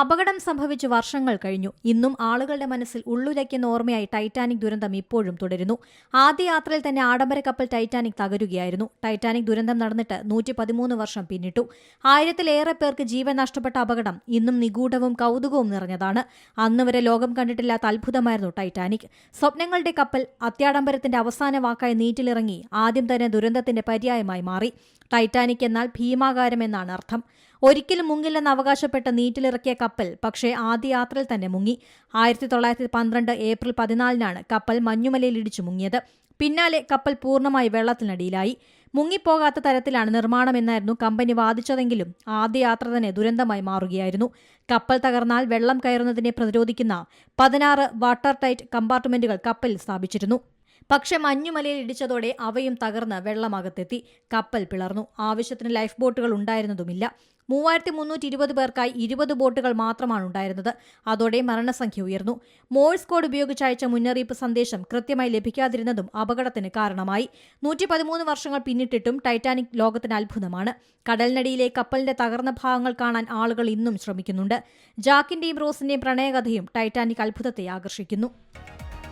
അപകടം സംഭവിച്ച് വർഷങ്ങൾ കഴിഞ്ഞു. ഇന്നും ആളുകളുടെ മനസ്സിൽ ഉള്ളുലയ്ക്കുന്ന ഓർമ്മയായി ടൈറ്റാനിക് ദുരന്തം ഇപ്പോഴും തുടരുന്നു. ആദ്യ യാത്രയിൽ തന്നെ ആഡംബര കപ്പൽ ടൈറ്റാനിക് തകരുകയായിരുന്നു. ടൈറ്റാനിക് ദുരന്തം നടന്നിട്ട് നൂറ്റി പതിമൂന്ന് വർഷം പിന്നിട്ടു. ആയിരത്തിലേറെ പേർക്ക് ജീവൻ നഷ്ടപ്പെട്ട അപകടം ഇന്നും നിഗൂഢവും കൗതുകവും നിറഞ്ഞതാണ്. അന്ന് വരെ ലോകം കണ്ടിട്ടില്ലാത്ത അത്ഭുതമായിരുന്നു ടൈറ്റാനിക്. സ്വപ്നങ്ങളുടെ കപ്പൽ അത്യാഡംബരത്തിന്റെ അവസാന വാക്കായി നീറ്റിലിറങ്ങി ആദ്യം തന്നെ ദുരന്തത്തിന്റെ പര്യായമായി മാറി. ടൈറ്റാനിക് എന്നാൽ ഭീമാകാരം എന്നാണ് അർത്ഥം. ഒരിക്കലും മുങ്ങില്ലെന്ന് അവകാശപ്പെട്ട് നീറ്റിലിറക്കിയ കപ്പൽ പക്ഷേ ആദ്യ യാത്രയിൽ തന്നെ മുങ്ങി. ആയിരത്തി തൊള്ളായിരത്തി പന്ത്രണ്ട് ഏപ്രിൽ പതിനാലിനാണ് കപ്പൽ മഞ്ഞുമലയിൽ ഇടിച്ചു മുങ്ങിയത്. പിന്നാലെ കപ്പൽ പൂർണമായി വെള്ളത്തിനടിയിലായി. മുങ്ങിപ്പോകാത്ത തരത്തിലാണ് നിർമ്മാണമെന്നായിരുന്നു കമ്പനി വാദിച്ചതെങ്കിലും ആദ്യ യാത്ര തന്നെ ദുരന്തമായി മാറുകയായിരുന്നു. കപ്പൽ തകർന്നാൽ വെള്ളം കയറുന്നതിനെ പ്രതിരോധിക്കുന്ന പതിനാറ് വാട്ടർ ടൈറ്റ് കമ്പാർട്ട്മെന്റുകൾ കപ്പലിൽ സ്ഥാപിച്ചിരുന്നു. പക്ഷെ മഞ്ഞുമലയിൽ ഇടിച്ചതോടെ അവയും തകർന്ന് വെള്ളമകത്തെത്തി. കപ്പൽ പിളർന്നു. ആവശ്യത്തിന് ലൈഫ് ബോട്ടുകൾ ഉണ്ടായിരുന്നതുമില്ല. മൂവായിരത്തി മുന്നൂറ്റി ഇരുപത് പേർക്കായി ഇരുപത് ബോട്ടുകൾ മാത്രമാണ് ഉണ്ടായിരുന്നത്. അതോടെ മരണസംഖ്യ ഉയർന്നു. മോഴ്സ് കോഡ് ഉപയോഗിച്ച് അയച്ച മുന്നറിയിപ്പ് സന്ദേശം കൃത്യമായി ലഭിക്കാതിരുന്നതും അപകടത്തിന് കാരണമായി. നൂറ്റി പതിമൂന്ന് വർഷങ്ങൾ പിന്നിട്ടിട്ടും ടൈറ്റാനിക് ലോകത്തിന് അത്ഭുതമാണ്. കടലിനടിയിലെ കപ്പലിന്റെ തകർന്ന ഭാഗങ്ങൾ കാണാൻ ആളുകൾ ഇന്നും ശ്രമിക്കുന്നുണ്ട്. ജാക്കിന്റെയും റോസിന്റെയും പ്രണയകഥയും ടൈറ്റാനിക് അത്ഭുതത്തെ ആകർഷിക്കുന്നു.